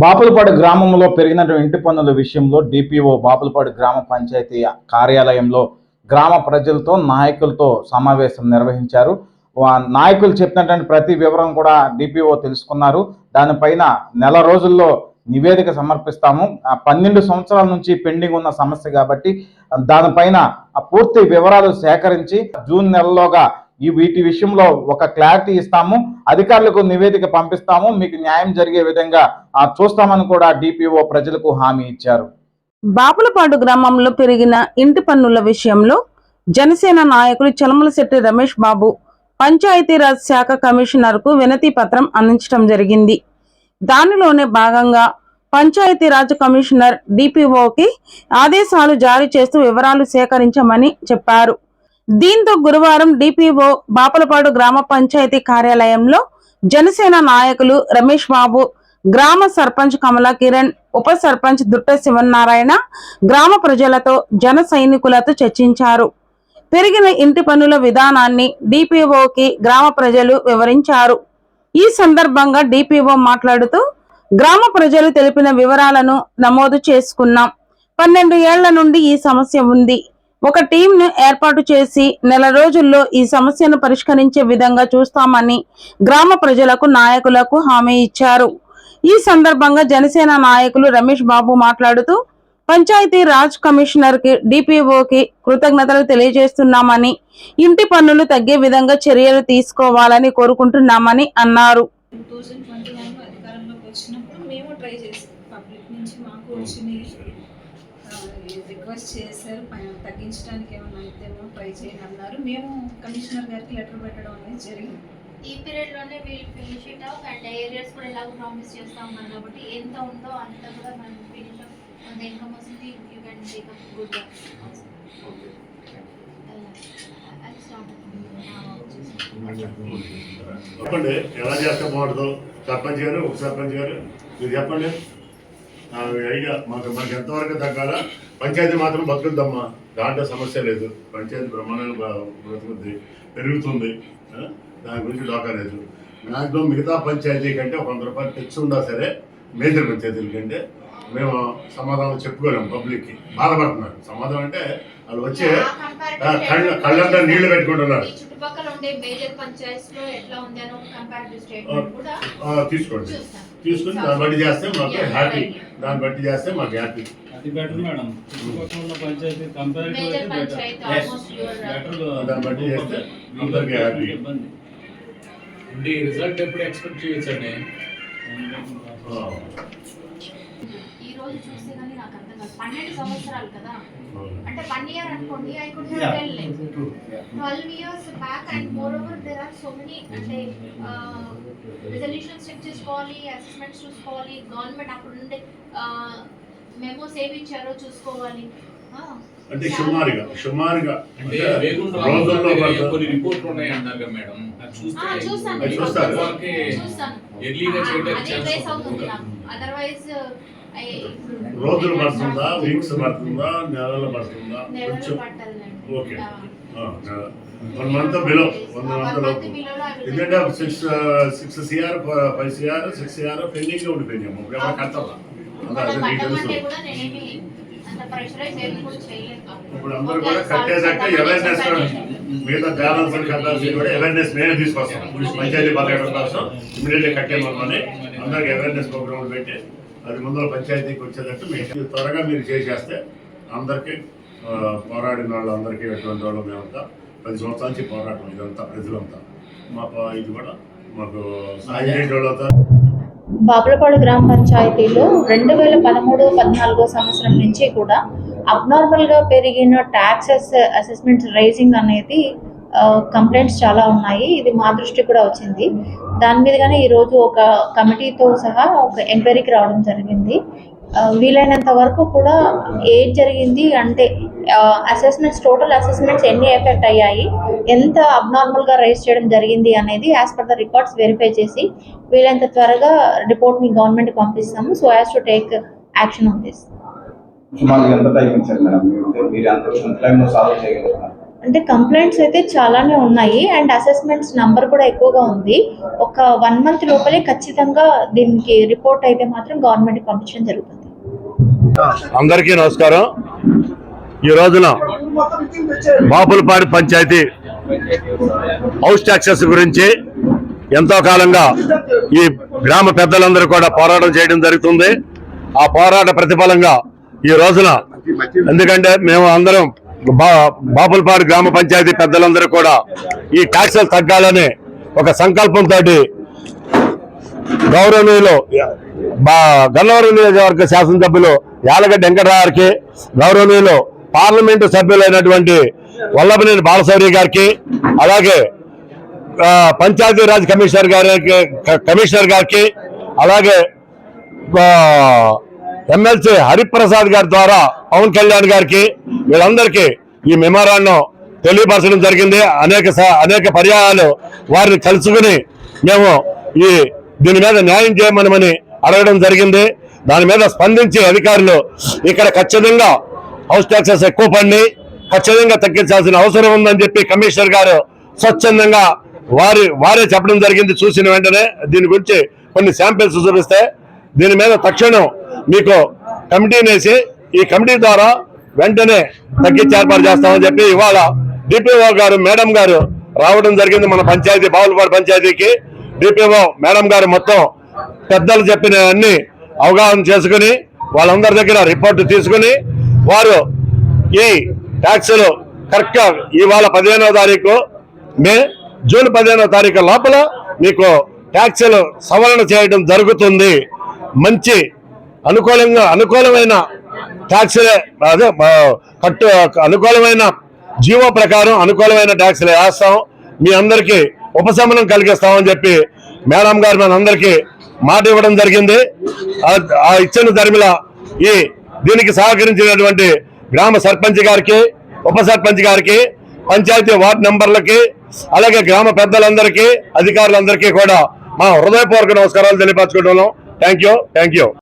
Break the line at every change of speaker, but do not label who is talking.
బాపులపాడు గ్రామంలో పెరిగినటువంటి ఇంటి పన్నుల విషయంలో డిపిఓ బాపులపాడు గ్రామ పంచాయతీ కార్యాలయంలో గ్రామ ప్రజలతో నాయకులతో సమావేశం నిర్వహించారు. నాయకులు చెప్పినటువంటి ప్రతి వివరం కూడా డిపిఓ తెలుసుకున్నారు. దానిపైన నెల రోజుల్లో నివేదిక సమర్పిస్తాము. ఆ పన్నెండు సంవత్సరాల నుంచి పెండింగ్ ఉన్న సమస్య కాబట్టి దానిపైన పూర్తి వివరాలు సేకరించి జూన్ నెలలోగా ఈ వీటి విషయంలో ఒక క్లారిటీ ఇస్తాము అధికారులకు నివేదిక పంపిస్తాము మీకు న్యాయం జరిగే విధంగా చూస్తామని కూడా డిపిఓ ప్రజలకు హామీ ఇచ్చారు.
బాపులపాడు గ్రామంలో పెరిగిన ఇంటి పన్నుల విషయంలో జనసేన నాయకులు చలమలశెట్టి రమేష్ బాబు పంచాయతీరాజ్ శాఖ కమిషనర్కు వినతి పత్రం అందించడం జరిగింది. దానిలోనే భాగంగా పంచాయతీరాజ్ కమిషనర్ డిపిఓకి ఆదేశాలు జారీ చేస్తూ వివరాలు సేకరించమని చెప్పారు. దీంతో గురువారం డిపిఓ బాపలపాడు గ్రామ పంచాయతీ కార్యాలయంలో జనసేన నాయకులు రమేష్ బాబు గ్రామ సర్పంచ్ కమలా కిరణ్ ఉప సర్పంచ్ దుట్ట శివనారాయణ గ్రామ ప్రజలతో జన సైనికులతో చర్చించారు. పెరిగిన ఇంటి పనుల విధానాన్ని డిపిఓకి గ్రామ ప్రజలు వివరించారు. ఈ సందర్భంగా డిపిఓ మాట్లాడుతూ గ్రామ ప్రజలు తెలిపిన వివరాలను నమోదు చేసుకున్నాం. పన్నెండు ఏళ్ళ నుండి ఈ సమస్య ఉంది. ఒక టీంను ఏర్పాటు చేసి నెల రోజుల్లో ఈ సమస్యను పరిష్కరించే విధంగా చూస్తామని గ్రామ ప్రజలకు నాయకులకు హామీ ఇచ్చారు. ఈ సందర్భంగా జనసేన నాయకులు రమేష్ బాబు మాట్లాడుతూ పంచాయతీ రాజ్ కమిషనర్కి డిపిఓకి కృతజ్ఞతలు తెలియజేస్తున్నామని ఇంటి పన్నులు తగ్గే విధంగా చర్యలు తీసుకోవాలని కోరుకుంటున్నామని అన్నారు.
వచ్చినప్పుడు మేము ట్రై చేసాం. పబ్లిక్ నుంచి మాకు వచ్చినాయి. రిక్వెస్ట్ చేశారు. తగ్గించడానికి ఏమైనా అయితేమో ట్రై చేయండి అన్నారు. మేము కమిషనర్ గారికి లెటర్ పెట్టడం అనేది జరిగింది.
ఈ పీరియడ్లోనే we'll finish it up and areas కూడా ఎలాగో ప్రామిస్ చేస్తా ఉన్నారు కాబట్టి ఎంత ఉందో అంత కూడా మనం ఫినిష్ అప్ అంత ఇన్కమ్ వస్తుంది you can take up good start
చెప్పండి ఎలా చేస్తే బాగుంటుందో. సర్పంచ్ గారు ఉప సర్పంచ్ గారు మీరు చెప్పండి. ఐడియా మాకు మనకి ఎంతవరకు తగ్గాల? పంచాయతీ మాత్రం బతుకుద్దమ్మా. దాంట్లో సమస్య లేదు. పంచాయతీ బ్రహ్మాండంగా బ్రతుకుద్ది పెరుగుతుంది. దాని గురించి డోకా లేదు. మ్యాక్సిమం మిగతా పంచాయతీ కంటే ఒక వంద రూపాయలు తెచ్చి ఉండా సరే మేజర్ పంచాయతీల కంటే మేము సమాధానం చెప్పుకోలేము పబ్లిక్కి. బాధపడుతున్నాం సమాధానం అంటే వాళ్ళు వచ్చే కళ్ళంతా నీళ్ళు పెట్టుకుంటున్నారు. తీసుకోండి. తీసుకుని దాన్ని బట్టి చేస్తే మాకు హ్యాపీ దాన్ని బట్టి చేస్తే మాకు హ్యాపీ
అది బెటర్ మేడం చుట్టుపక్కల ఉన్న పంచాయతీ కంపారిటివ్ అయితే బెటర్
పంచాయతీ ఆల్మోస్ట్ యువర్
దాన్ని బట్టి చేస్తే అందరికీ హ్యాపీ
ఇబ్బంది?
ఈ రిజల్ట్ ఎప్పుడు ఎక్స్పెక్ట్ చేయొచ్చండి?
ఈ రోజు చూస్తే కానీ పన్నెండు సంవత్సరాలు కదా. అంటే వన్ ఇయర్ అనుకోండి I could have ten like twelve years back and more over there are so many అంటే రిజల్యూషన్స్ చెక్ చేసుకోవాలి అసెస్మెంట్స్ చూసుకోవాలి గవర్నమెంట్ అప్పుడు ఉండే మెమోస్ ఏమి ఇచ్చారో చూసుకోవాలి.
అంటే సుమారుగా సుమారుగా రోజుల్లో.
కొన్ని రిపోర్ట్లు ఉన్నాయి అన్నారు కదా మేడం.
చూస్తాను. చూస్తాను.
ఎర్లీగా చేయడానికి
అదర్వైజ్
రోజులు పడుతుందా? వీక్స్ పడుతుందా? నెలలు పడుతుందా? కొంచెం okay. One month below one month లోపు. ఎందుకంటే six six CR five CR six CR pending ఉండిపోయినాము ఇప్పుడు ఎవరు కట్టాలా ఇప్పుడు అందరూ కూడా కట్టేదాకా అవేర్నెస్ మిగతా బ్యాలెన్స్ కట్టాల్సి కూడా అవేర్నెస్ మేమే తీసుకొస్తాం పంచాయతీ బతకడం కోసం ఇమీడియట్గా కట్టేమని అందరికి అవేర్నెస్ ప్రోగ్రామ్ పెట్టి పది మందుల పంచాయతీకి వచ్చేటట్టు మీకు త్వరగా మీరు చేసేస్తే అందరికీ పోరాడిన పోరాడిన వాళ్ళందరికీ ఎటువంటి వాళ్ళు మేమంతా. పది సంవత్సరాల నుంచి పోరాటం ఇదంతా ప్రజలంతా. మాకు ఇది కూడా మాకు సాయం చేసే
బాపులపాడు గ్రామ పంచాయతీలో రెండు వేల పదమూడు పద్నాలుగో సంవత్సరం నుంచి కూడా అబ్నార్మల్గా పెరిగిన ట్యాక్సెస్ అసెస్మెంట్స్ రైజింగ్ అనేది కంప్లైంట్స్ చాలా ఉన్నాయి. ఇది మా దృష్టి కూడా వచ్చింది. దాని మీదుగానే ఈరోజు ఒక కమిటీతో సహా ఒక ఎంక్వైరీకి రావడం జరిగింది. వీలైనంత వరకు కూడా ఏది జరిగింది అంటే అసెస్మెంట్స్ టోటల్ అసెస్మెంట్స్ ఎన్ని ఎఫెక్ట్ అయ్యాయి ఎంత అబ్నార్మల్గా రైజ్ చేయడం జరిగింది అనేది as per the records verify చేసి వీలైనంత త్వరగా రిపోర్ట్ని గవర్నమెంట్ పంపిస్తాము. So as to take action on this
సుమారు ఎంత టైం ఇచ్చారు మేడం? మీరు అంత సాల్వ్ చేయగలుగుతారు
అంటే కంప్లైంట్స్ అయితే చాలానే ఉన్నాయి అండ్ అసెస్మెంట్స్ నంబర్ కూడా ఎక్కువగా ఉంది. ఒక వన్ మంత్ లోపలే ఖచ్చితంగా దీనికి రిపోర్ట్ అయితే మాత్రం గవర్నమెంట్ పంపించడం జరుగుతుంది.
అందరికీ నమస్కారం. ఈ రోజున బాపులపాడు పంచాయతీ హౌస్ ట్యాక్సెస్ గురించి ఎంతో కాలంగా ఈ గ్రామ పెద్దలందరూ కూడా పోరాటం చేయడం జరుగుతుంది. ఆ పోరాట ప్రతిఫలంగా ఈ రోజున ఎందుకంటే మేము అందరం బాపులపాడు గ్రామ పంచాయతీ పెద్దలందరూ కూడా ఈ ట్యాక్సులు తగ్గాలని ఒక సంకల్పంతో గౌరవనీయులు బా గన్నవరం నియోజకవర్గ శాసనసభ్యులు యాలగడ్డ వెంకటరావుకి గౌరవనీయులు పార్లమెంటు సభ్యులైనటువంటి వల్లభనేని బాలశౌరి గారికి అలాగే పంచాయతీరాజ్ కమిషనర్ గారికి కమిషనర్ గారికి అలాగే ఎమ్మెల్సీ హరిప్రసాద్ గారి ద్వారా పవన్ కళ్యాణ్ గారికి వీళ్ళందరికీ ఈ మెమోరాండం తెలియపరచడం జరిగింది. అనేక స- అనేక పర్యాయాలు వారిని కలుసుకుని మేము ఈ దీని మీద న్యాయం చేయమనమని అడగడం జరిగింది. దాని మీద స్పందించే అధికారులు ఇక్కడ ఖచ్చితంగా హౌస్ ట్యాక్సెస్ ఎక్కువ పడి ఖచ్చితంగా తగ్గించాల్సిన అవసరం ఉందని చెప్పి కమిషనర్ గారు స్వచ్ఛందంగా వారి వారే చెప్పడం జరిగింది. చూసిన వెంటనే దీని గురించి కొన్ని శాంపిల్స్ చూపిస్తే దీని మీద తక్షణం మీకు కమిటీని వేసి ఈ కమిటీ ద్వారా వెంటనే తగ్గించి ఏర్పాటు చేస్తామని చెప్పి ఇవాళ డిపిఓ గారు మేడం గారు రావడం జరిగింది మన పంచాయతీ బావులపాడు పంచాయతీకి. డిపిఓ మేడం గారు మొత్తం పెద్దలు చెప్పిన అన్ని అవగాహన చేసుకుని వాళ్ళందరి దగ్గర రిపోర్ట్ తీసుకుని వారు ఈ ట్యాక్సులు కరెక్ట్గా ఇవాళ పదిహేనవ తారీఖు మే జూన్ పదిహేనవ తారీఖు లోపల మీకు ట్యాక్సులు సవరణ చేయడం జరుగుతుంది. మంచి అనుకూలంగా అనుకూలమైన ట్యాక్స్లే అదే కట్టు అనుకూలమైన జీవో ప్రకారం అనుకూలమైన ట్యాక్స్లే వేస్తాం. మీ అందరికీ ఉపశమనం కలిగిస్తామని చెప్పి మేడం గారు మన అందరికీ మాట ఇవ్వడం జరిగింది. ఆ- ఇచ్చిన ధర్మిల ఈ దీనికి సహకరించినటువంటి గ్రామ సర్పంచ్ గారికి ఉప సర్పంచ్ గారికి పంచాయతీ వార్డు నెంబర్లకి అలాగే గ్రామ పెద్దలందరికీ అధికారులందరికీ కూడా మా హృదయపూర్వక నమస్కారాలు తెలియపరచుకుంటున్నాం. Thank you thank you